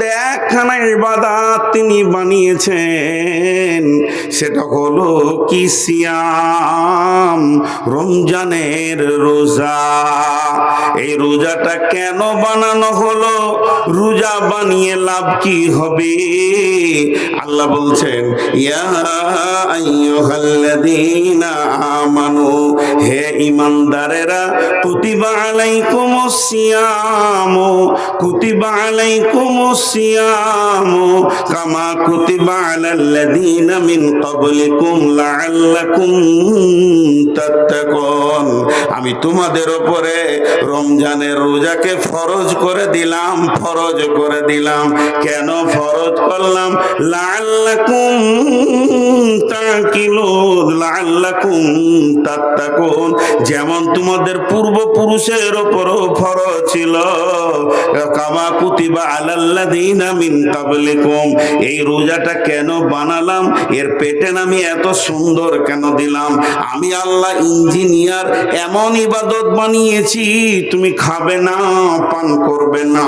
মধ্যে একখানা ইবাদাত তিনি বানিয়েছেন। সেটা হলো কি সিয়াম? রমজানের রোজা। এই রোজাটা কেন বানানো হলো? রোজা বানিয়ে লাভ কি হবে? আল্লাহ বলছেন, ইয়া আইয়ুহাল্লাযীনা আমানু, হে ঈমানদারেরা, কুতিবা আলাইকুমুস সিয়াম, কুতিবা আলাইকুমুস সিয়াম। আমি তোমাদের উপরে রমজানের রোজাকে ফরজ করে দিলাম, ফরজ করে দিলাম। কেন ফরজ করলাম? তাত্তাকুন। যেমন তোমাদের পূর্বপুরুষের উপরও ফরজ ছিল। কামা কুতিবা আলাল্লাযীনা মিন এই রোজাটা কেন বানালাম? এর আমি এত সুন্দর কেন দিলাম? আমি আল্লাহ ইঞ্জিনিয়ার, এমন ইবাদত বানিয়েছি, তুমি খাবে না, পান করবে না।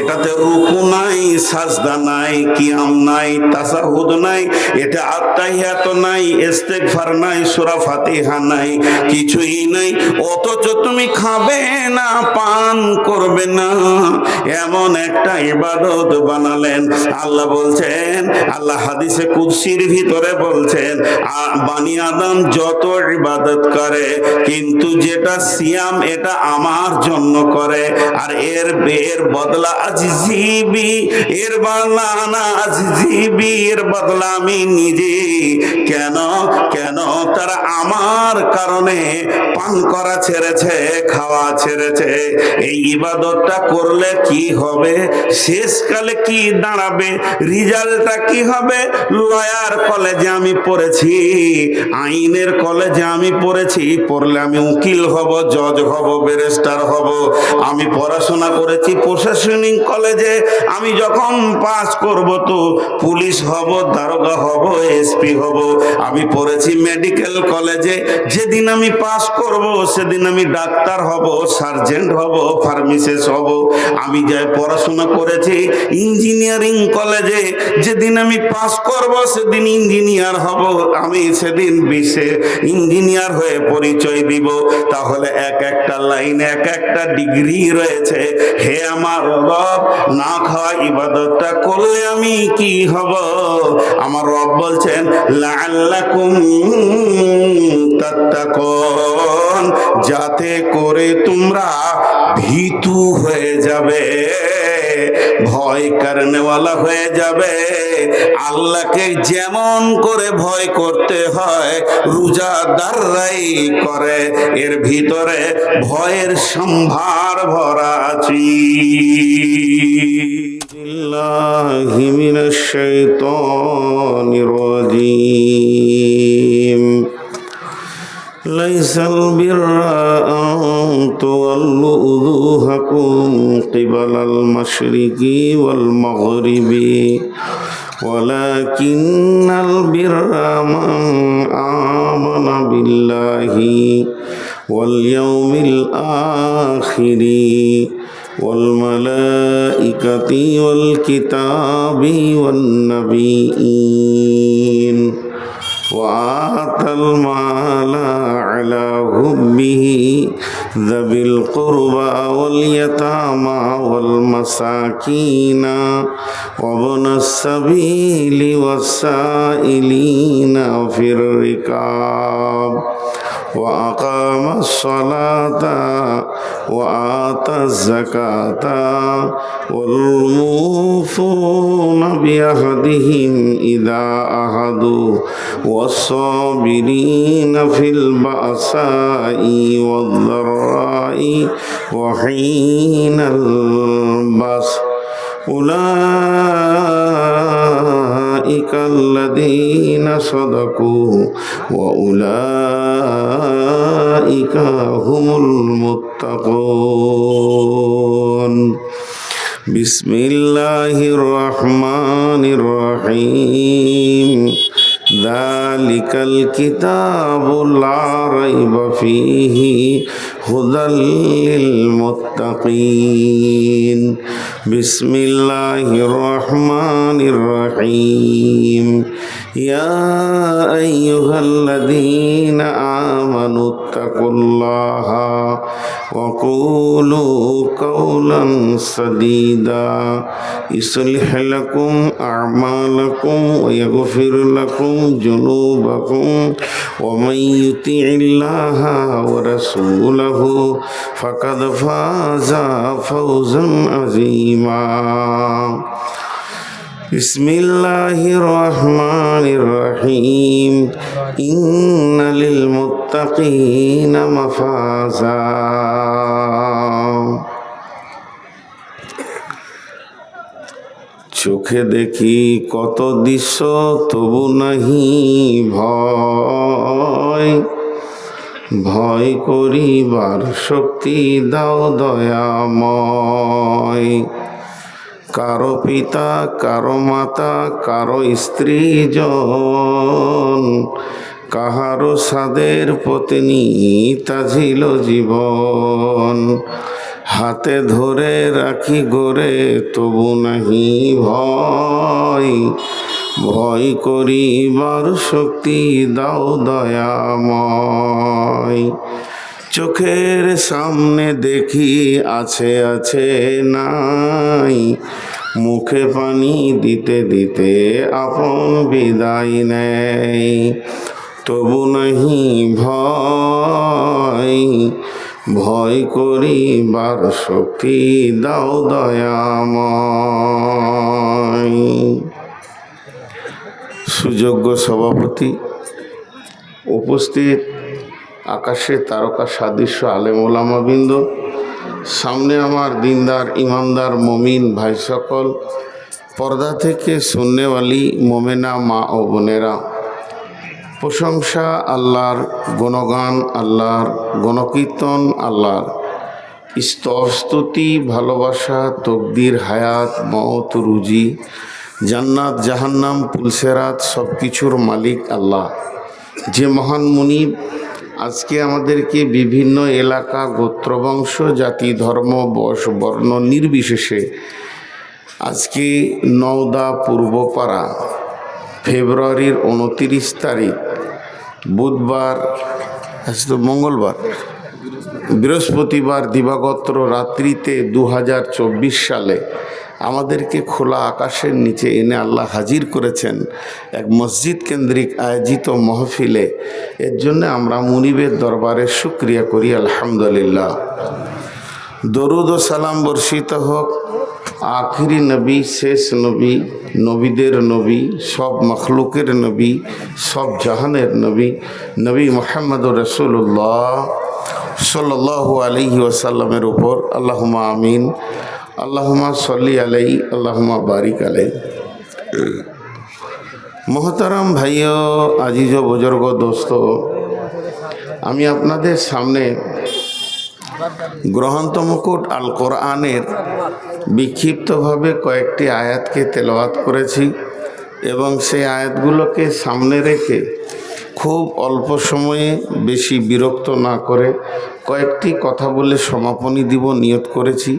এটাতে রুকু নাই, সাজদা নাই, কিয়াম নাই, তাসাহুদ নাই, এটা আত্মাহিয়াত নাই, ইস্তেগফার নাই ফাতিহা নাই, কিছুই নাই। অথচ তুমি খাবে না, পান করবে না। এমন একটা ইবাদত বানালেন। আল্লাহ বলছেন, আল্লাহ হাদিসে কুদসির ভিতরে বলছেন বানি আদম যত ইবাদত করে, কিন্তু যেটা সিয়াম, এটা আমার জন্য করে। আর এর এর বদলা আজিবি এর বদলা না আজিবি এর বদলা আমি নিজে। কেন কেন? তারা আমার কারণে পান করা ছেড়েছে, খাওয়া ছেড়েছে। এই ইবাদতটা করলে কি হবে? শেষকালে কি দাঁড়াবে? রিজাল্টটা কি হবে? লয়ার কলেজে আমি পড়েছি, আইনের কলেজে আমি পড়েছি, পড়লে আমি উকিল হব, জজ হব, ব্যারিস্টার হব। আমি পড়াশোনা করেছি প্রশাসনিক কলেজে, আমি যখন পাস করব তো পুলিশ হব, দারোগা হব, এসপি হব। আমি পড়েছি মেডিকেল কলেজে, যেদিন আমি পাস করব, সেদিন আমি ডাক্তার হব, সার্জেন্ট হব, ফার্মাসিস্ট হব। আমি যাই পড়াশোনা করেছি, ইঞ্জিনিয়ারিং কলেজে, যেদিন আমি পাস করব, সেদিন ইঞ্জিনিয়ার হব। আমি সেদিন বিশ্বে ইঞ্জিনিয়ার হয়ে পরিচয় দিব। তাহলে এক একটা লাইনে এক একটা ডিগ্রি রয়েছে। হে আমার রব, না খাওয়া ইবাদতটা করলে আমি কি হব? আমার রব বলছেন লাল্লাকুম তাত্তাকুন যাতে করে তোমরা ভীতু হয়ে যাবে। ভয় কারণেওয়ালা হয়ে যাবে আল্লাহকে যেমন করে ভয় করতে হয় রোজাদাররাই করে এর ভিতরে ভয়ের সম্ভার ভরা আছি বিল্লাহি মিনাশ শাইতানির রাজিম ليس البر أن تولوا وجوهكم قبل المشرق والمغرب ولكن البر من آمن بالله واليوم الآخر والملائكة والكتاب والنبيين وآتى المال على حبه ذوي القربى واليتامى والمساكين وابن السبيل والسائلين في الركاب. وأقام الصلاة وآتى الزكاة والموفون بعهدهم إذا عهدوا والصابرين في البأساء والضراء وحين البأس. أولئك الذين صدقوا وأولئك هم المتقون بسم الله الرحمن الرحيم ذلك الكتاب لا ريب فيه هدى للمتقين بسم الله الرحمن الرحيم يا أيها الذين آمنوا اتقوا الله وقولوا قولا سديدا يصلح لكم أعمالكم ويغفر لكم جنوبكم ومن يطع الله ورسوله فقد فاز فوزا عظيما بسم الله الرحمن الرحيم إن للمتقين مفازا চোখে দেখি কত দৃশ্য, তবু নাহি ভয়। ভয় করিবার শক্তি দাও দয়াময়। কারও পিতা, কারও মাতা, কারও স্ত্রী জন, কাহারো সাদের পত্নী তাঝিল জীবন। হাতে ধরে রাখি গোরে তবু নাহি ভয়। ভয় করিবার শক্তি দাও দয়াময়। চোখের সামনে দেখি আছে আছে নাই। মুখে পানি দিতে দিতে আপন বিদায় নেই। তবু নাহি ভয়। ভয় করিবার শক্তি দাও দয়াময়। সুযোগ্য সভাপতি, উপস্থিত আকাশে তারকা সাদৃশ্য আলেম ওলামাবৃন্দ সামনে আমার দিনদার, ইমানদার, মমিন ভাই সকল, পর্দা থেকে শূন্যওয়ালি মোমেনা মা ও বোনেরা। প্রশংসা আল্লাহর গণগান, আল্লাহর গণকীর্তন, আল্লাহর স্তব স্তুতি, ভালোবাসা, তকদির, হায়াত মত রুজি, জান্নাত, জাহান্নাম, পুলসেরাত সব কিছুর মালিক আল্লাহ। যে মহান মুনিব আজকে আমাদেরকে বিভিন্ন এলাকা গোত্রবংশ জাতি, ধর্ম, বশ, বর্ণ নির্বিশেষে আজকে নওদা, পূর্বপাড়া, ফেব্রুয়ারির উনতিরিশ তারিখ বুধবার আজ তো মঙ্গলবার, বৃহস্পতিবার দিবাগত রাত্রিতে দু হাজার চব্বিশ সালে আমাদেরকে খোলা আকাশের নিচে এনে আল্লাহ হাজির করেছেন এক মসজিদ কেন্দ্রিক আয়োজিত মহফিলে। এর জন্য আমরা মুনিবের দরবারে শুক্রিয়া করি, আলহামদুলিল্লাহ। দরুদ ও সালাম বর্ষিত হোক আখিরি নবী, শেষ নবী, নবীদের নবী, সব মখলুকের নবী, সব জাহানের নবী নবী মোহাম্মদ রসুল্লাহ সাল্লাল্লাহু আলাইহি ওসাল্লামের উপর। আল্লাহমা আমিন। আল্লাহমা সল্লি আলাই আল্লাহমা বারিক আলাই মহতারাম ভাইয় আজিজ বুজুর্গ, দোস্ত, আমি আপনাদের সামনে গ্রহন্ত মুকুট আল কোরআনের বিক্ষিপ্তভাবে কয়েকটি আয়াতকে তেলাওয়াত করেছি এবং সেই আয়াতগুলোকে সামনে রেখে খুব অল্প সময়ে বেশি বিরক্ত না করে কয়েকটি কথা বলে সমাপনী দিব, নিয়ত করেছি।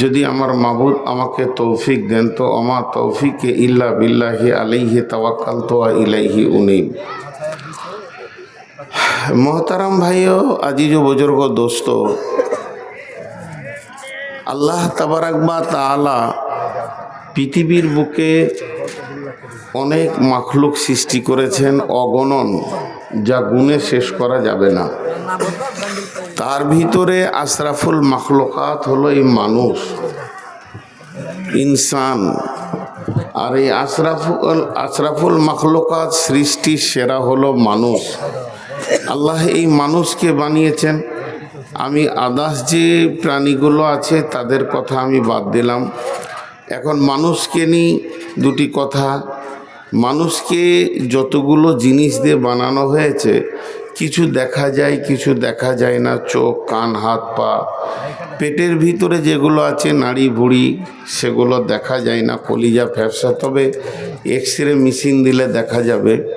যদি আমার মাবুদ আমাকে তৌফিক দেন, তো আমার তৌফিকে ইল্লা বিল্লাহি আলাইহি তাওয়াক্কাল তোয়া ইলাইহি উনিব। মহতারাম ভাইও, আজিজ বুজুর্গ, দোস্ত আল্লাহ তাবারাকবা তাআলা পৃথিবীর বুকে অনেক মাখলুক সৃষ্টি করেছেন, অগণন, যা গুণে শেষ করা যাবে না। তার ভিতরে আশরাফুল মাখলুকাত হলো এই মানুষ, ইনসান। আর এই আশরাফুল আশরাফুল মাখলুকাত সৃষ্টির সেরা হলো মানুষ। আল্লাহ এই মানুষকে বানিয়েছেন। আমি আদাস যে প্রাণীগুলো আছে, তাদের কথা আমি বাদ দিলাম। এখন মানুষকে নিয়ে দুটি কথা। মানুষকে যতগুলো জিনিস দিয়ে বানানো হয়েছে, কিছু দেখা যায়, কিছু দেখা যায় না। চোখ, কান, হাত, পা। পেটের ভিতরে যেগুলো আছে, নাড়ি ভুড়ি সেগুলো দেখা যায় না। কলিজা ফ্যাপসা, তবে এক্স রে মেশিন দিলে দেখা যাবে।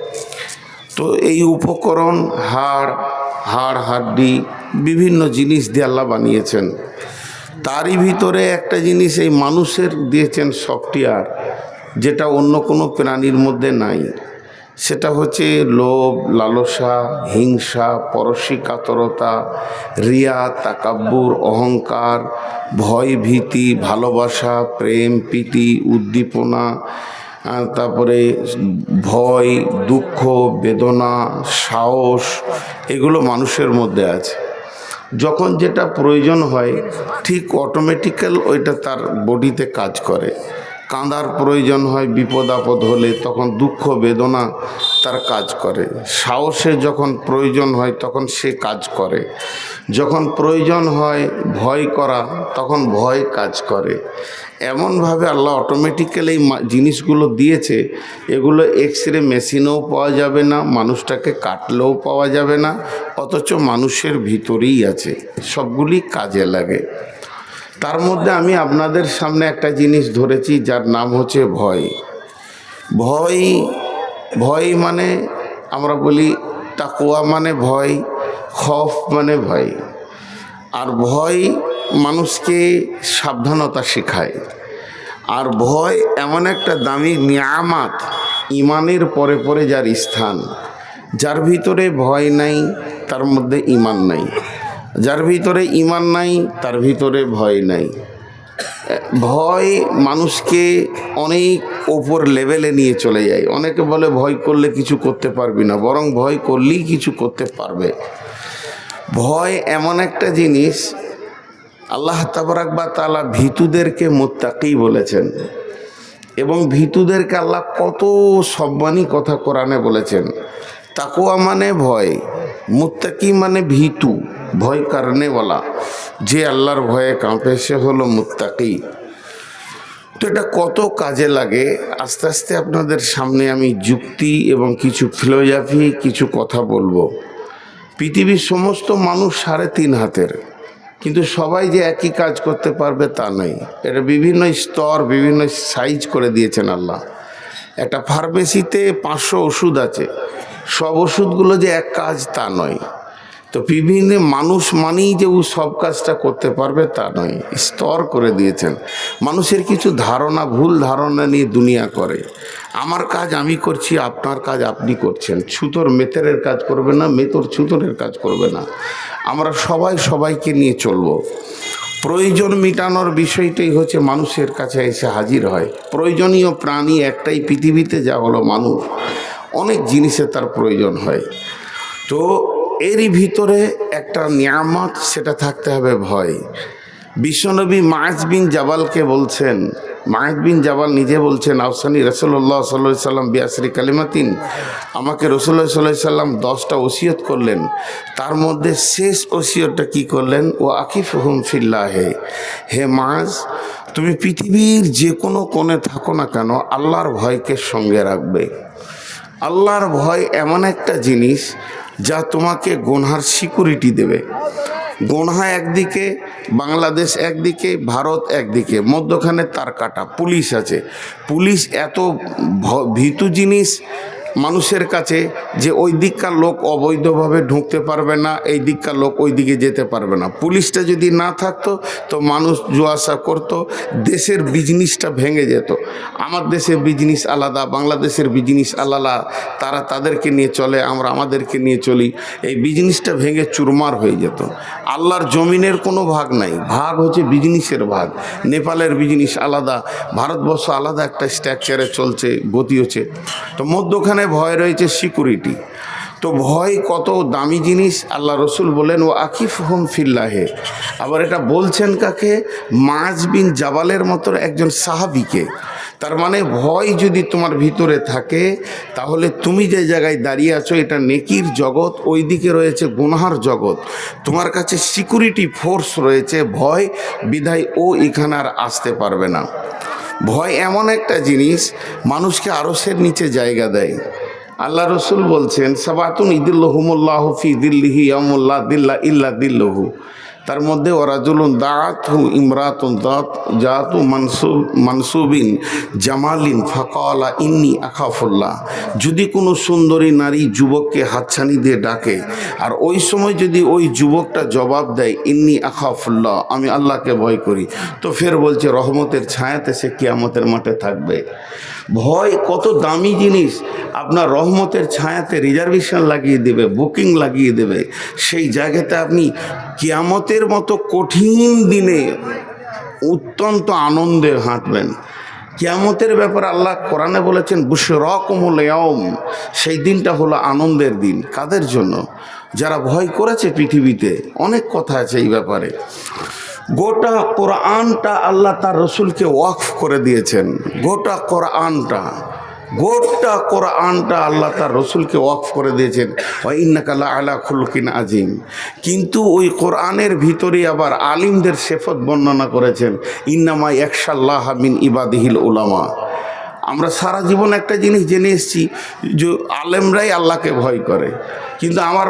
তো এই উপকরণ, হাড় হাড়, হাড্ডি, বিভিন্ন জিনিস দিয়ে আল্লাহ বানিয়েছেন। তারই ভিতরে একটা জিনিস এই মানুষের দিয়েছেন সফটওয়্যার, যেটা অন্য কোনো প্রাণীর মধ্যে নাই। সেটা হচ্ছে লোভ, লালসা, হিংসা, পরশী কাতরতা, রিয়া, তাকাব্বুর, অহংকার, ভয়, ভীতি, ভালোবাসা, প্রেম, প্রীতি, উদ্দীপনা তারপরে ভয়, দুঃখ, বেদনা, সাহস এগুলো মানুষের মধ্যে আছে। যখন যেটা প্রয়োজন হয়, ঠিক অটোমেটিক্যাল ওইটা তার বডিতে কাজ করে। কাঁদার প্রয়োজন হয়, বিপদ আপদ হলে তখন দুঃখ, বেদনা তার কাজ করে। সাহসের যখন প্রয়োজন হয়, তখন সে কাজ করে। যখন প্রয়োজন হয়, ভয় করা, তখন ভয় কাজ করে। এমনভাবে আল্লাহ অটোমেটিক্যালি এই জিনিসগুলো দিয়েছে, এগুলো এক্স রে মেশিনেও পাওয়া যাবে না, মানুষটাকে কাটলেও পাওয়া যাবে না, অথচ মানুষের ভিতরেই আছে, সবগুলি কাজে লাগে। তার মধ্যে আমি আপনাদের সামনে একটা জিনিস ধরেছি, যার নাম হচ্ছে ভয়। ভয় ভয় মানে আমরা বলি তাকুয়া মানে ভয়, খফ মানে ভয়। আর ভয় মানুষকে সাবধানতা শেখায়। আর ভয় এমন একটা দামি নিয়ামাত ইমানের পরে পরে যার স্থান। যার ভিতরে ভয় নাই, তার মধ্যে ইমান নাই। যার ভিতরে ইমান নাই, তার ভিতরে ভয় নাই। ভয় মানুষকে অনেক ওপর লেভেলে নিয়ে চলে যায়। অনেকে বলে ভয় করলে কিছু করতে পারবি না, বরং ভয় করলেই কিছু করতে পারবে। ভয় এমন একটা জিনিস আল্লাহ তাবারাক বা তালা ভীতুদেরকে মোত্তাকি বলেছেন এবং ভীতুদেরকে আল্লাহ কত সম্মানী কথা কোরআনে বলেছেন। তাকুয়া মানে ভয়, মুত্তাকি মানে ভীতু, ভয় কারণে বলা যে আল্লাহর ভয়ে কাঁপে, সে হলো মুত্তাকি। তো এটা কত কাজে লাগে? আস্তে আস্তে আপনাদের সামনে আমি যুক্তি এবং কিছু ফিলোজাফি কিছু কথা বলব। পৃথিবীর সমস্ত মানুষ সাড়ে তিন হাতের। কিন্তু সবাই যে একই কাজ করতে পারবে তা নয়। এটা বিভিন্ন স্তর, বিভিন্ন সাইজ করে দিয়েছেন আল্লাহ। একটা ফার্মেসিতে পাঁচশো ওষুধ আছে। সব ওষুধগুলো যে এক কাজ তা নয়। তো বিভিন্ন মানুষ মানেই যে ও সব কাজটা করতে পারবে তা নয়। স্তর করে দিয়েছেন। মানুষের কিছু ধারণা, ভুল ধারণা নিয়ে দুনিয়া করে। আমার কাজ আমি করছি, আপনার কাজ আপনি করছেন। ছুতোর মেতেরের কাজ করবে না, মেতর ছুতরের কাজ করবে না। আমরা সবাই সবাইকে নিয়ে চলবো। প্রয়োজন মেটানোর বিষয়টাই হচ্ছে মানুষের কাছে এসে হাজির হয়। প্রয়োজনীয় প্রাণী একটাই পৃথিবীতে, যা হলো মানুষ। অনেক জিনিসের তার প্রয়োজন হয়। তো এরই ভিতরে একটা নিয়ামত, সেটা থাকতে হবে ভয়। বিশ্বনবী মায়াজ বিন জাবালকে বলছেন মায়াজ বিন জাবাল নিজে বলছেন, আফসানি রসল্লাহ সাল্লাহ সাল্লাম বিয়াসরি কালিমাতিন। আমাকে রসুল্লাহ সাল্লাহ সাল্লাম দশটা ওসিয়ত করলেন। তার মধ্যে শেষ ওসিয়তটা কি করলেন? ও আকিফ হুম ফিল্লাহে। হে মাজ তুমি পৃথিবীর যে কোনো কোণে থাকো না কেন, আল্লাহর ভয়কে সঙ্গে রাখবে। আল্লাহর ভয় এমন একটা জিনিস যা তোমাকে গোনহার সিকিউরিটি দেবে। গোনহা একদিকে, বাংলাদেশ একদিকে, ভারত একদিকে, মধ্যখানে তার কাটা, পুলিশ আছে। পুলিশ এত ভীতু জিনিস মানুষের কাছে যে ওই দিককার লোক অবৈধভাবে ঢুকতে পারবে না, এই দিককার লোক ওই দিকে যেতে পারবে না। পুলিশটা যদি না থাকতো, তো মানুষ জুয়াশা করতো, দেশের বিজনেসটা ভেঙে যেত। আমার দেশের বিজনেস আলাদা, বাংলাদেশের বিজনেস আলাদা, তারা তাদেরকে নিয়ে চলে, আমরা আমাদেরকে নিয়ে চলি। এই বিজনেসটা ভেঙে চুরমার হয়ে যেত। আল্লাহর জমিনের কোনো ভাগ নাই। ভাগ হচ্ছে বিজনেসের ভাগ। নেপালের বিজনেস আলাদা, ভারতবর্ষ আলাদা একটা স্ট্রাকচারে চলছে, গতি হচ্ছে। তো মধ্যখানে ভয় রয়েছে সিকিউরিটি। তো ভয় কত দামি জিনিস? আল্লাহ রসুল বলেন ও আকিফ হোম ফিল্লাহে। আবার এটা বলছেন কাকে? মাজ বিন জাবালের মতো একজন সাহাবিকে। তার মানে ভয় যদি তোমার ভিতরে থাকে, তাহলে তুমি যে জায়গায় দাঁড়িয়ে আছো, এটা নেকির জগৎ ওই দিকে রয়েছে গুনহার জগৎ। তোমার কাছে সিকিউরিটি ফোর্স রয়েছে, ভয় বিধায় ও এখানে আর আসতে পারবে না। ভয় এমন একটা জিনিস, মানুষকে আরসের নিচে জায়গা দেয়। আল্লাহ রসুল বলছেন, সাবাতুন ইদুল্লাহমুল্লাহ ফি দিল্লিহি আমুল্লাহ দিল্লা ইল্লা দিল্লহু। তার মধ্যে ওরাজুলুন দাঁত হু ইমরাতুন দাঁত, জাতু মানসুব মানসুবিন, জামালিন, ফাকালা ইন্নি আখাফুল্লাহ। যদি কোনো সুন্দরী নারী যুবককে হাতছানি দিয়ে ডাকে, আর ওই সময় যদি ওই যুবকটা জবাব দেয়, ইন্নি আখাফুল্লাহ, আমি আল্লাহকে ভয় করি, তো ফের বলছে, রহমতের ছায়াতে সে কিয়ামতের মাঠে থাকবে। ভয়, কত দামি জিনিস। আপনার রহমতের ছায়াতে রিজার্ভেশন লাগিয়ে দেবে বুকিং লাগিয়ে দেবে। সেই জায়গাতে আপনি কিয়ামতের মতো কঠিন দিনে অত্যন্ত আনন্দে হাঁটবেন। কিয়ামতের ব্যাপারে আল্লাহ কোরআনে বলেছেন বুশরকমুল ইয়াউম সেই দিনটা হলো আনন্দের দিন। কাদের জন্য? যারা ভয় করেছে পৃথিবীতে, অনেক কথা আছে এই ব্যাপারে। গোটা কোরআনটা আল্লাহ তার রসুলকে ওয়াকফ করে দিয়েছেন। গোটা কোরআনটা গোটা কোরআনটা আল্লাহ তার রসুলকে ওয়াকফ করে দিয়েছেন। ইন্নাকাল্লা আলা খুলকিন আজিম কিন্তু ওই কোরআনের ভিতরে আবার আলিমদের শেফত বর্ণনা করেছেন, ইন্নামা একশাল্লাহ মিন ইবাদিহিল উলামা। আমরা সারা জীবন একটা জিনিস জেনে এসেছি যে আলেমরাই আল্লাহকে ভয় করে। কিন্তু আমার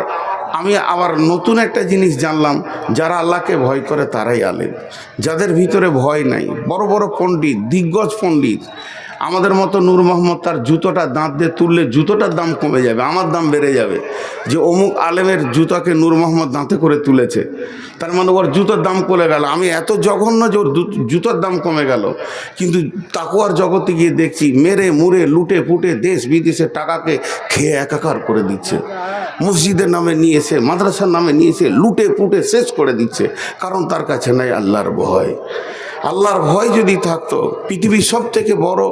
আমি আবার নতুন একটা জিনিস জানলাম, যারা আল্লাহকে ভয় করে তারাই আলেন যাদের ভিতরে ভয় নাই, বড় বড় পণ্ডিত, দিগ্গজ পণ্ডিত আমাদের মতো নূর মোহাম্মদ তার জুতোটা দাঁত দিয়ে তুললে জুতোটার দাম কমে যাবে, আমার দাম বেড়ে যাবে। যে অমুক আলেমের জুতাকে নূর মোহাম্মদ দাঁতে করে তুলেছে, তার মানে ওর জুতোর দাম কমে গেল। আমি এত জঘন্য যে ওর জুতোর দাম কমে গেল, কিন্তু তাকুয়ার জগতে গিয়ে দেখছি মেরে মুড়ে, লুটে ফুটে দেশ বিদেশের টাকাকে খেয়ে একাকার করে দিচ্ছে। মসজিদের নামে নিয়ে এসে মাদ্রাসার নামে নিয়ে এসে লুটে ফুটে শেষ করে দিচ্ছে, কারণ তার কাছে নাই আল্লাহর ভয়। আল্লাহর ভয় যদি থাকতো, পৃথিবীর সব থেকে বড়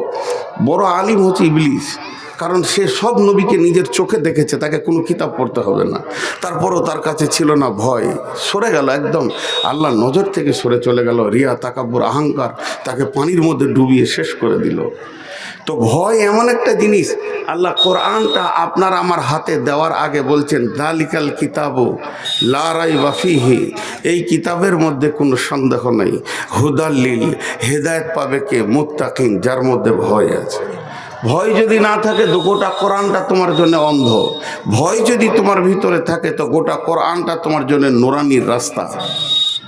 বড় আলিম হচ্ছে ইবলিস। কারণ সে সব নবীকে নিজের চোখে দেখেছে, তাকে কোনো কিতাব পড়তে হবে না। তারপরও তার কাছে ছিল না ভয়। সরে গেল একদম। আল্লাহর নজর থেকে সরে চলে গেল। রিয়া, তাকাব্বর আহংকার তাকে পানির মধ্যে ডুবিয়ে শেষ করে দিল। তো ভয় এমন একটা জিনিস, আল্লাহ কোরআনটা আপনার আমার হাতে দেওয়ার আগে বলছেন, দালিকাল কিতাবু লারাই বাফিহি এই কিতাবের মধ্যে কোনো সন্দেহ নেই। হুদাল্লিল হেদায়ত পাবে কে? মুত্তাকিন, যার মধ্যে ভয় আছে। ভয় যদি না থাকে তো গোটা কোরআনটা তোমার জন্য অন্ধ। ভয় যদি তোমার ভিতরে থাকে তো গোটা কোরআনটা তোমার জন্য নোরানির রাস্তা।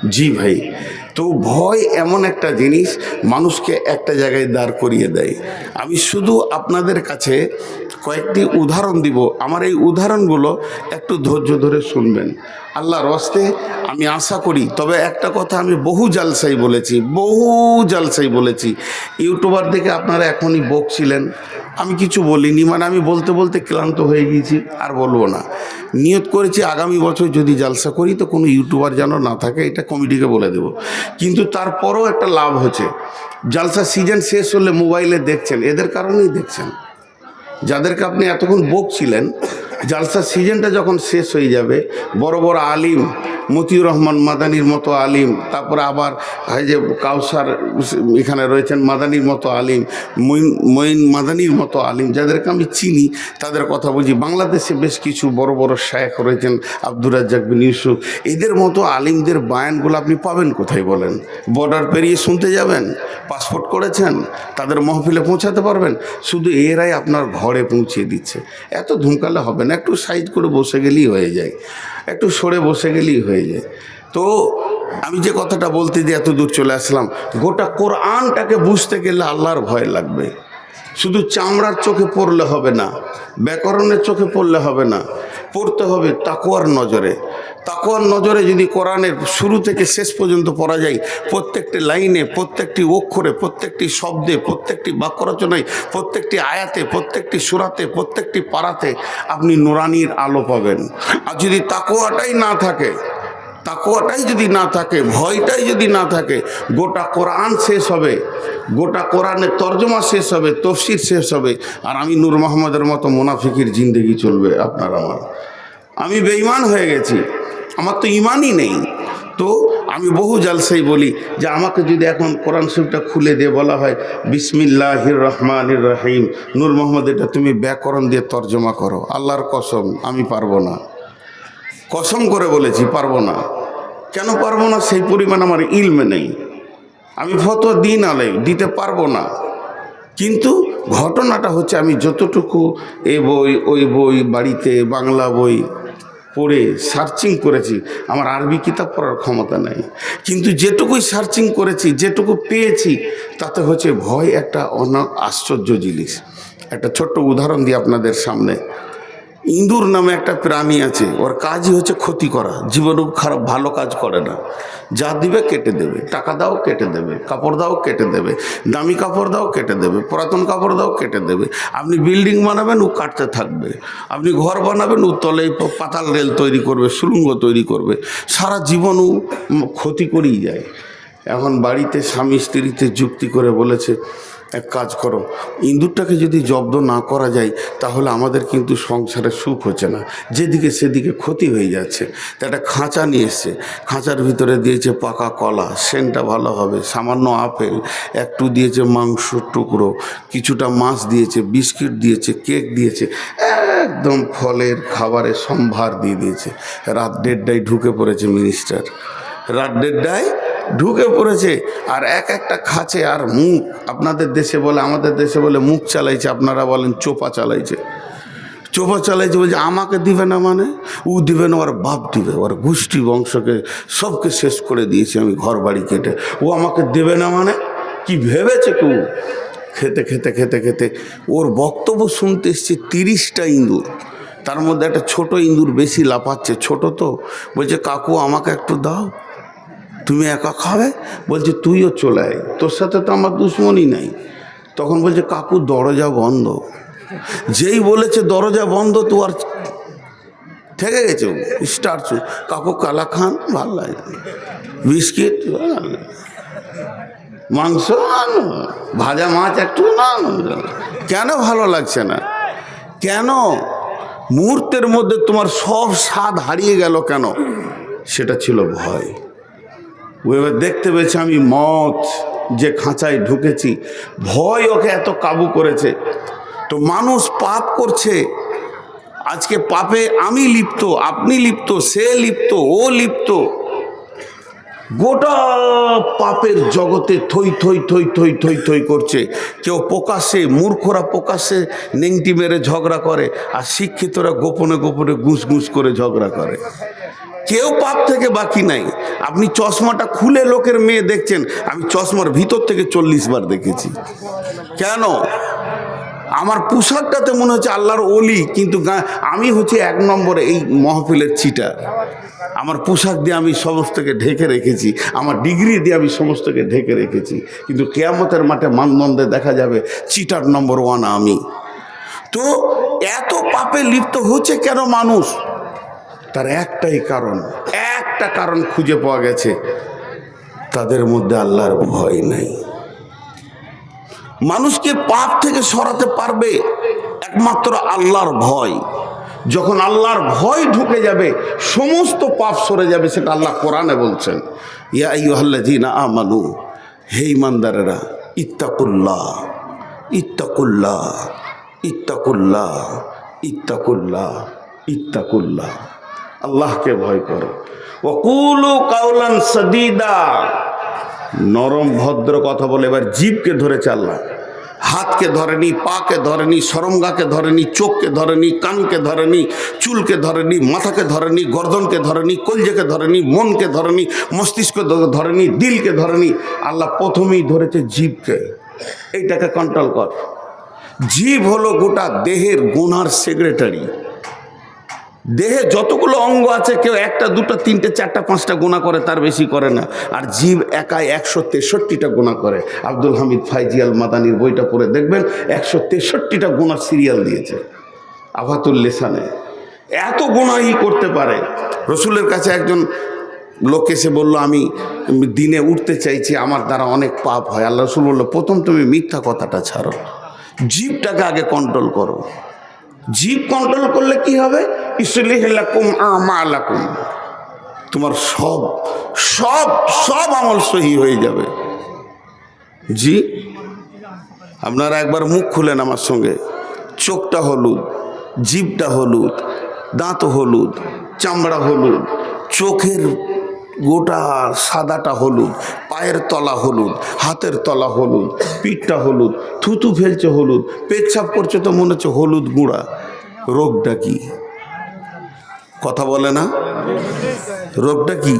জি ভাই। তো ভয় এমন একটা জিনিস মানুষকে একটা জায়গায় দাঁড় করিয়ে দেয়। আমি শুধু আপনাদের কাছে কয়েকটি উদাহরণ দিব। আমার এই উদাহরণগুলো একটু ধৈর্য ধরে শুনবেন। আল্লাহর হস্তে আমি আশা করি, তবে একটা কথা আমি বহু জালসাই বলেছি, বহু জালসাই বলেছি। ইউটিউবার দেখে আপনারা এখনই বকছিলেন। আমি কিছু বলিনি মানে আমি বলতে বলতে ক্লান্ত হয়ে গিয়েছি, আর বলব না। নিয়ত করেছি আগামী বছর যদি জালসা করি, তো কোনো ইউটিউবার যেন না থাকে, এটা কমিটিকে বলে দেব। কিন্তু তারপরও একটা লাভ হচ্ছে। জালসা সিজন শেষ হলে মোবাইলে দেখছেন, এদের কারণেই দেখছেন। যাদেরকে আপনি এতক্ষণ বকছিলেন জালসা সিজনটা যখন শেষ হয়ে যাবে, বড় বড় আলিম, মতিউর রহমান মাদানির মতো আলিম, তারপরে আবার যে কাউসার এখানে রয়েছেন মাদানির মতো আলিম, মঈন মঈন মাদানির মতো আলিম, যাদেরকে আমি চিনি, তাদের কথা বুঝি। বাংলাদেশে বেশ কিছু বড় বড় শায়েখ রয়েছেন, আব্দুর রাজ্জাক বিন ইউসুফ। এদের মতো আলিমদের বায়ানগুলো আপনি পাবেন কোথায় বলেন? বর্ডার পেরিয়ে শুনতে যাবেন, পাসপোর্ট করেছেন, তাদের মহফিলে পৌঁছাতে পারবেন। শুধু এরাই আপনার ঘরে পৌঁছে দিচ্ছে। এত ধুমকালে হবে না? একটু সাইড করে বসে গেলেই হয়ে যায়। একটু সরে বসে গেলেই হয়ে যায়। তো আমি যে কথাটা বলতে যে এত দূর চলে আসলাম, গোটা কোরআনটাকে বুঝতে গেলে আল্লাহর ভয় লাগবে। শুধু চামড়ার চোখে পড়লে হবে না, ব্যাকরণের চোখে পড়লে হবে না। পড়তে হবে তাকুয়ার নজরে। তাকুয়ার নজরে যদি কোরআনের শুরু থেকে শেষ পর্যন্ত পড়া যায়, প্রত্যেকটি লাইনে, প্রত্যেকটি অক্ষরে, প্রত্যেকটি শব্দে, প্রত্যেকটি বাক্য রচনায় প্রত্যেকটি আয়াতে, প্রত্যেকটি সুরাতে, প্রত্যেকটি পাড়াতে আপনি নুরানির আলো পাবেন। আর যদি তাকুয়াটাই না থাকে তাকুয়াটাই যদি না থাকে, ভয়টাই যদি না থাকে, গোটা কোরআন শেষ হবে, গোটা কোরআনের তর্জমা শেষ হবে, তফসির শেষ হবে, আর আমি নূর মোহাম্মদের মতো মোনাফিকির জিন্দগি চলবে আপনার আমার। আমি বেঈমান হয়ে গেছি। আমার তো ইমানই নেই। তো আমি বহু জালসাই বলি যে আমাকে যদি এখন কোরআন শরীফটা খুলে দিয়ে বলা হয়, বিসমিল্লাহির রহমানির রহিম, নূর মোহাম্মদ, এটা তুমি ব্যাকরণ দিয়ে তর্জমা করো। আল্লাহর কসম, আমি পারব না। কসম করে বলেছি, পারব না। কেন পারব না? সেই পরিমাণ আমার ইলমে নেই। আমি ফতো দিন আলাই দিতে পারব না। কিন্তু ঘটনাটা হচ্ছে আমি যতটুকু এ বই, ওই বই, বাড়িতে বাংলা বই পড়ে সার্চিং করেছি, আমার আরবি কিতাব পড়ার ক্ষমতা নাই। কিন্তু যেটুকুই সার্চিং করেছি, যেটুকু পেয়েছি, তাতে হচ্ছে ভয় একটা অনেক আশ্চর্য জিনিস। একটা ছোট্ট উদাহরণ দিই আপনাদের সামনে। ইঁদুর নামে একটা প্রাণী আছে, ওর কাজই হচ্ছে ক্ষতি করা। জীবনেও খারাপ, ভালো কাজ করে না। যা দিবে কেটে দেবে। টাকা দাও কেটে দেবে। কাপড় দাও কেটে দেবে। দামি কাপড় দাও কেটে দেবে। পুরাতন কাপড় দাও কেটে দেবে। আপনি বিল্ডিং বানাবেন, ও কাটতে থাকবে। আপনি ঘর বানাবেন, ও তলে পাতাল রেল তৈরি করবে, সুরঙ্গ তৈরি করবে। সারা জীবন ও ক্ষতি করেই যায়। এখন বাড়িতে স্বামী স্ত্রীতে যুক্তি করে বলেছে এক কাজ করো, ইঁদুরটাকে যদি জব্দ না করা যায়, তাহলে আমাদের কিন্তু সংসারে সুখ হচ্ছে না। যেদিকে সেদিকে ক্ষতি হয়ে যাচ্ছে। তা একটা খাঁচা নিয়ে এসছে। খাঁচার ভিতরে দিয়েছে পাকা কলা সেনটা ভালো হবে, সামান্য আপেল একটু দিয়েছে মাংস টুকরো, কিছুটা মাছ দিয়েছে, বিস্কিট দিয়েছে, কেক দিয়েছে, একদম ফলের খাবারের সম্ভার দিয়ে দিয়েছে। রাত দেড়টায় ঢুকে পড়েছে মিনিস্টার। রাত দেড়টায় ঢুকে পড়েছে আর এক একটা খাঁচে আর মুখ আপনাদের দেশে বলে, আমাদের দেশে বলে মুখ চালাইছে, আপনারা বলেন চোপা চালাইছে। চোপা চালাইছে বলছে, আমাকে দিবে না মানে? ও দিবে না, ওর বাপ দিবে, ওর গোষ্ঠী বংশকে সবকে শেষ করে দিয়েছি আমি ঘর বাড়ি কেটে। ও আমাকে দেবে না মানে? কি ভেবেছে কেউ? খেতে খেতে খেতে খেতে ওর বক্তব্য শুনতে এসছে তিরিশটা ইঁদুর। তার মধ্যে একটা ছোট ইঁদুর বেশি লাফাচ্ছে, ছোট তো। বলছে, কাকু আমাকে একটু দাও। তুমি একা খাবে বলছে, তুইও চলে আয়। তোর সাথে তো আমার দুশ্মনই নাই। তখন বলছে, কাকু, দরজা বন্ধ। যেই বলেছে দরজা বন্ধ, তো আর থেকে গেছে স্টার কাকু, কালা খান, ভালো লাগে। বিস্কিট মাংস ভাজা মাছ একটু না। কেন ভালো লাগছে না? কেন? মুহূর্তের মধ্যে তোমার সব স্বাদ হারিয়ে গেল কেন? সেটা ছিল ভয়। এবার দেখতে পেয়েছে আমি মত যে খাঁচায় ঢুকেছি। ভয় ওকে এত কাবু করেছে। তো মানুষ পাপ করছে। আজকে পাপে আমি লিপ্ত, আপনি লিপ্ত, সে লিপ্ত, ও লিপ্ত। গোটা পাপের জগতে থই থই থই থই থই থই করছে। কেউ প্রকাশ্যে, মূর্খরা প্রকাশ্যে নেংটি মেরে ঝগড়া করে, আর শিক্ষিতরা গোপনে গোপনে গুঁস গুঁস করে ঝগড়া করে। কেউ পাপ থেকে বাকি নাই। আপনি চশমাটা খুলে লোকের মেয়ে দেখছেন, আমি চশমার ভিতর থেকে চল্লিশ বার দেখেছি। কেন? আমার পোশাকটাতে মনে হচ্ছে আল্লাহর অলি কিন্তু আমি হচ্ছে এক নম্বরে এই মহফিলের চিটার আমার পোশাক দিয়ে আমি সমস্তকে ঢেকে রেখেছি, আমার ডিগ্রি দিয়ে আমি সমস্তকে ঢেকে রেখেছি, কিন্তু কেয়ামতের মাঠে মানদণ্ডে দেখা যাবে চিটার নম্বর ওয়ান আমি। তো এত পাপে লিপ্ত হচ্ছে কেন মানুষ? তার একটাই কারণ, একটা কারণ খুঁজে পাওয়া গেছে, তাদের মধ্যে আল্লাহর ভয় নাই। মানুষকে পাপ থেকে সরাতে পারবে একমাত্র আল্লাহর ভয়। যখন আল্লাহর ভয় ঢুকে যাবে, সমস্ত পাপ সরে যাবে সেটা আল্লাহ কোরআনে বলছেন। ইয়া আইয়ুহাল্লাযীনা আমানু, হে ইমানদারেরা ইত্তাকুল্লাহ ইত্তাকুল্লাহ ইত্তাকুল্লাহ ইত্তাকুল্লাহ ইত্তাকুল্লাহ। আল্লাহকে ভয় করো। ওকুলু কাউলান সদিদা। নরম ভদ্র কথা বলে এবার জীবকে ধরে চাল্লা হাতকে ধরেনি, পাকে ধরেনি সরঙ্গাকে ধরেনি, চোখকে ধরেনি, কানকে ধরেনি, চুলকে ধরেনি, মাথাকে ধরেনি, গর্দনকে ধরেনি, কলজেকে ধরেনি, মনকে ধরেনি, মস্তিষ্ক ধরেনি, দিলকে ধরেনি। আল্লাহ প্রথমেই ধরেছে জীবকে এইটাকে কন্ট্রোল কর। জীব হলো গোটা দেহের গুনার সেক্রেটারি দেহে যতগুলো অঙ্গ আছে, কেউ একটা, দুটো, তিনটে, চারটা, পাঁচটা গোনা করে, তার বেশি করে না। আর জীব একাই একশো তেষট্টিটা গোনা করে। আব্দুল হামিদ ফাইজি আল মাদানির বইটা পড়ে দেখবেন, একশো তেষট্টিটা গোনা সিরিয়াল দিয়েছে আভাতুল লেসানে। এত গোনাই করতে পারে। রসুলের কাছে একজন লোক এসে বলল, আমি দিনে উঠতে চাইছি, আমার দ্বারা অনেক পাপ হয়। আল্লাহ রসুল বলল, প্রথম তুমি মিথ্যা কথাটা ছাড়ো। জীবটাকে আগে কন্ট্রোল করো। জীব কন্ট্রোল করলে কি হবে? ইসলিহিল্লাকুম আমালাকুম। তোমার সব সব সব আমল সহি হয়ে যাবে। জি? আপনারা একবার মুখ খুলেন আমার সঙ্গে। চোখটা হলুদ, জিভটা হলুদ দাঁত হলুদ, চামড়া হলুদ, চোখের গোটা সাদাটা হলুদ, পায়ের তলা হলুদ, হাতের তলা হলুদ, পিঠটা হলুদ, থুতু ফেলছে হলুদ, পেচ্ছাপ করছে তো মনে হচ্ছে হলুদ গুঁড়া। রোগটা কি? কথা বলে না? রোগটা কি?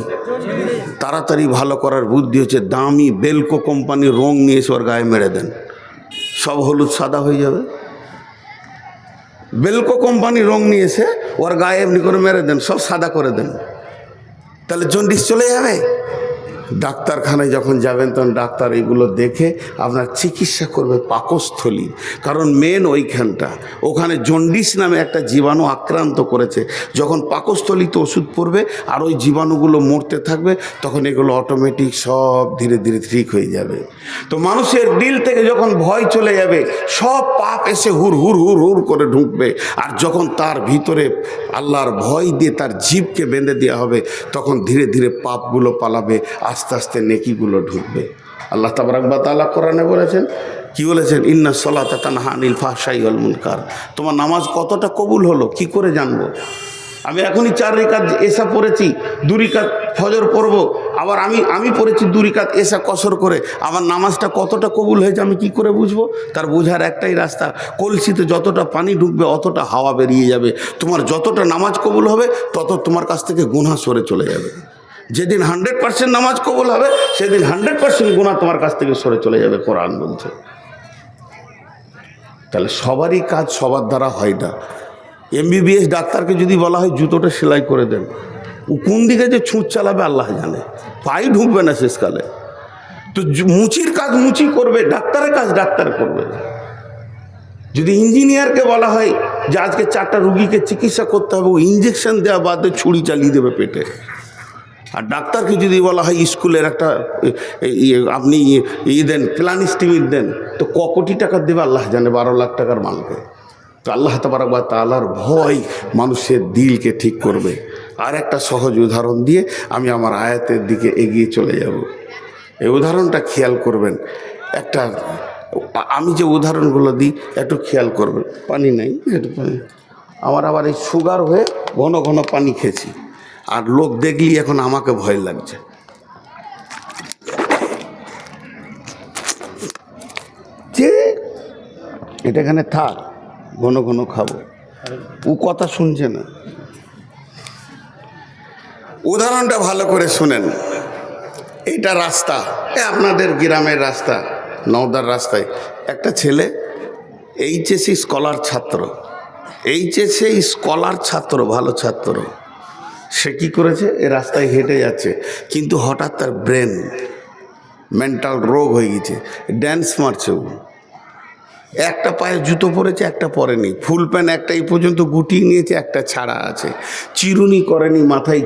তাড়াতাড়ি ভালো করার বুদ্ধি হচ্ছে, দামি বেলকো কোম্পানির রং নিয়ে এসে ওর গায়ে মেরে দেন। সব হলুদ সাদা হয়ে যাবে। বেলকো কোম্পানি রং নিয়ে এসে ওর গায়ে এমনি করে মেরে দেন, সব সাদা করে দেন। তাহলে জন্ডিস চলে যাবে? ডাক্তারখানায় যখন যাবেন, তখন ডাক্তার এগুলো দেখে আপনার চিকিৎসা করবে পাকস্থলী। কারণ মেন ওইখানটা। ওখানে জন্ডিস নামে একটা জীবাণু আক্রান্ত করেছে। যখন পাকস্থলীতে ওষুধ পড়বে আর ওই জীবাণুগুলো মরতে থাকবে, তখন এগুলো অটোমেটিক সব ধীরে ধীরে ঠিক হয়ে যাবে। তো মানুষের দিল থেকে যখন ভয় চলে যাবে, সব পাপ এসে হুর হুর হুর হুর করে ঢুকবে। আর যখন তার ভিতরে আল্লাহর ভয় দিয়ে তার জীবকে বেঁধে দেওয়া হবে, তখন ধীরে ধীরে পাপগুলো পালাবে। আস্তে আস্তে নেকিগুলো ঢুকবে। আল্লাহ তাবরাকবা তাআলা কোরআনে বলেছেন, কি বলেছেন? ইন্না সলাতা তানহা আনিল ফাহশাই ওয়াল মুনকার। তোমার নামাজ কতটা কবুল হলো, কি করে জানব? আমি এখনই চার রেখাত এসা পড়েছি, দু রিকাত ফজর পড়ব, আবার আমি আমি পড়েছি দু রিকাত এসা কসর করে। আমার নামাজটা কতটা কবুল হয়েছে আমি কি করে বুঝব? তার বোঝার একটাই রাস্তা, কলসিতে যতটা পানি ঢুকবে, অতটা হাওয়া বেরিয়ে যাবে। তোমার যতটা নামাজ কবুল হবে, তত তোমার কাছ থেকে গুণা সরে চলে যাবে। যেদিন হান্ড্রেড পার্সেন্ট নামাজ কবুল হবে, সেদিন হান্ড্রেড পার্সেন্ট গুণা তোমার কাছ থেকে সরে চলে যাবে কোরআন বলছে। তাহলে সবারই কাজ সবার দ্বারা হয় না। এমবিবিএস ডাক্তারকে যদি বলা হয়, জুতোটা সেলাই করে দেন। ও কোন দিকে যে ছুঁচ চালাবে, আল্লাহ জানে। পাই ঢুকবে না শেষকালে। তো মুচির কাজ মুচি করবে, ডাক্তারের কাজ ডাক্তার করবে। যদি ইঞ্জিনিয়ারকে বলা হয় যে আজকে চারটা রুগীকে চিকিৎসা করতে হবে, ও ইঞ্জেকশন দেওয়া বাদে ছুরি চালিয়ে দেবে পেটে। আর ডাক্তারকে যদি বলা হয় স্কুলের একটা, এ- এ- ইয়ে আপনি ইয়ে- ই দেন, প্ল্যান স্টিমিট দেন, তো ক কোটি টাকা দেবে আল্লাহ জানে, বারো লাখ টাকার মালকে। তো আল্লাহ তাবারকবা তালার ভয় মানুষের দিলকে ঠিক করবে। আর একটা সহজ উদাহরণ দিয়ে আমি আমার আয়াতের দিকে এগিয়ে চলে যাব। এই উদাহরণটা খেয়াল করবেন। একটা, আমি যে উদাহরণগুলো দিই, একটু খেয়াল করবেন। পানি নাই, একটু পানি। আমার আবার এই সুগার হয়ে ঘন ঘন পানি খেয়েছি। আর লোক দেখলি এখন আমাকে ভয় লাগছে। যে এটা এখানে থাক, ঘন ঘন খাব। ও কথা শুনছে না। উদাহরণটা ভালো করে শুনেন। এটা রাস্তা। এ আপনাদের গ্রামের রাস্তা, নওদার রাস্তায়। একটা ছেলে, এইচএসসি স্কলার ছাত্র। এইচএসসি স্কলার ছাত্র, ভালো ছাত্র। সে কি করেছে? এ রাস্তায় হেঁটে যাচ্ছে। কিন্তু হঠাৎ তার ব্রেন মেন্টাল রোগ হয়ে গেছে। ড্যান্স মারছে ও। একটা পায়ে জুতো পরেছে, একটা পরেনি। ফুল প্যান্ট একটা এই পর্যন্ত গুটিয়ে নিয়েছে, একটা ছাড়া আছে। চিরুনি করেনি, মাথায়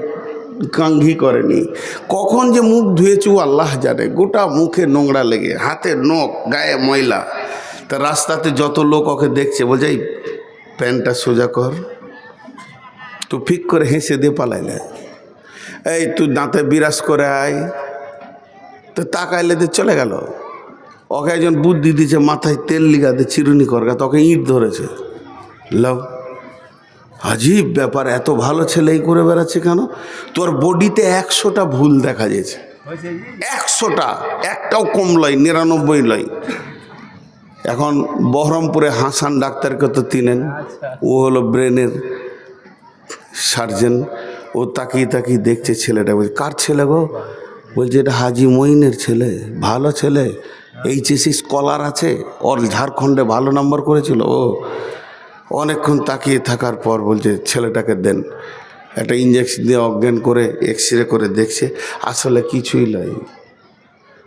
কাঙ্ঘি করেনি। কখন যে মুখ ধুয়েছে ও আল্লাহ জানে। গোটা মুখে নোংরা লেগে, হাতে নখ, গায়ে ময়লা। তা রাস্তাতে যত লোক ওকে দেখছে এই প্যান্টটা সোজা কর। তো ফিক করে হেসে দিয়ে পালাইলে। এই তুই দাঁতে বিরাজ করে আয়। তো তাকাইলে দিয়ে চলে গেল। ওকে একজন বুদ্ধি দিয়েছে মাথায় তেল লিগাতে চিরুনি করগা তোকে ইট ধরেছে। লাও আজীব ব্যাপার, এত ভালো ছেলে এই করে বেড়াচ্ছে কেন? তোর বডিতে একশোটা ভুল দেখা যাচ্ছে। একশোটা, একটাও কম লয়, নিরানব্বই লয়। এখন বহরমপুরে হাসান ডাক্তারকে তো তিনেন। ও হলো ব্রেনের সার্জেন, ও তাকিয়ে তাকিয়ে দেখছে ছেলেটা। বলছে, কার ছেলে গো? বলছে, এটা হাজি মঈনের ছেলে। ভালো ছেলে। এইচএসসি স্কলার আছে। ওর ঝাড়খণ্ডে ভালো নাম্বার করেছিল। ও অনেকক্ষণ তাকিয়ে থাকার পর বলছে, ছেলেটাকে দেন। একটা ইঞ্জেকশন দিয়ে অজ্ঞান করে এক্স রে করে দেখছে। আসলে কিছুই নয়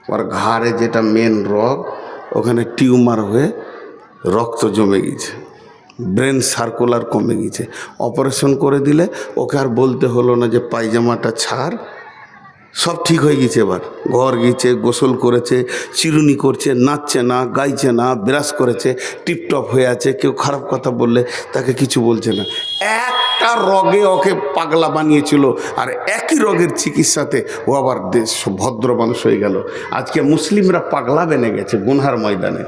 ওর ঘাড়ে যেটা মেন রগ, ওখানে টিউমার হয়ে রক্ত জমে গেছে। ব্রেন সার্কুলার কমে গেছে অপারেশন করে দিলে ওকে আর বলতে হলো না যে পায়জামাটা ছাড়। সব ঠিক হয়ে গেছে এবার। ঘর গিয়েছে, গোসল করেছে, চিরুনি করছে, নাচছে না, গাইছে না বিরাজ করেছে, টিপটপ হয়ে আছে, কেউ খারাপ কথা বললে তাকে কিছু বলছে না। একটা রগে ওকে পাগলা বানিয়েছিল আর একই রোগের চিকিৎসাতে ও আবার দেশ ভদ্র মানুষ হয়ে গেল। আজকে মুসলিমরা পাগলা বেনে গেছে গুনহার ময়দানে।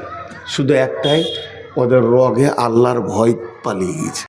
শুধু একটাই ওদের রগে আল্লাহর ভয় পালিয়ে গেছে